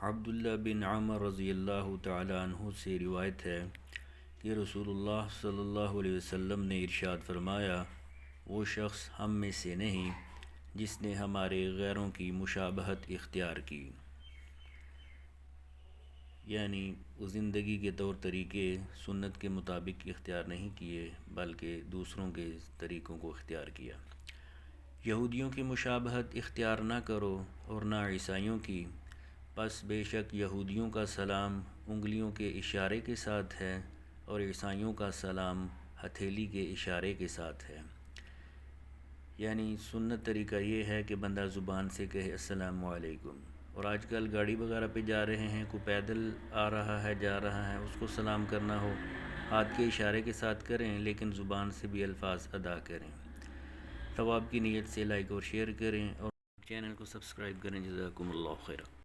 عبداللہ بن عمر رضی اللہ تعالیٰ عنہ سے روایت ہے کہ رسول اللہ صلی اللہ علیہ وسلم نے ارشاد فرمایا، وہ شخص ہم میں سے نہیں، جس نے ہمارے غیروں کی مشابہت اختیار کی۔ یعنی زندگی کے طور طریقے سنت کے مطابق اختیار نہیں کیے، بلکہ دوسروں کے طریقوں کو اختیار کیا۔ یہودیوں کی مشابہت اختیار نہ کرو اور نہ عیسائیوں کی۔ پس بے شک یہودیوں کا سلام انگلیوں کے اشارے کے ساتھ ہے اور عیسائیوں کا سلام ہتھیلی کے اشارے کے ساتھ ہے۔ یعنی سنت طریقہ یہ ہے کہ بندہ زبان سے کہے السلام علیکم اور آج کل گاڑی وغیرہ پہ جا رہے ہیں، کوئی پیدل آ رہا ہے، جا رہا ہے، اس کو سلام کرنا ہو، ہاتھ کے اشارے کے ساتھ کریں لیکن زبان سے بھی الفاظ ادا کریں۔ ثواب کی نیت سے لائک اور شیئر کریں اور چینل کو سبسکرائب کریں۔ جزاکم اللہ خیر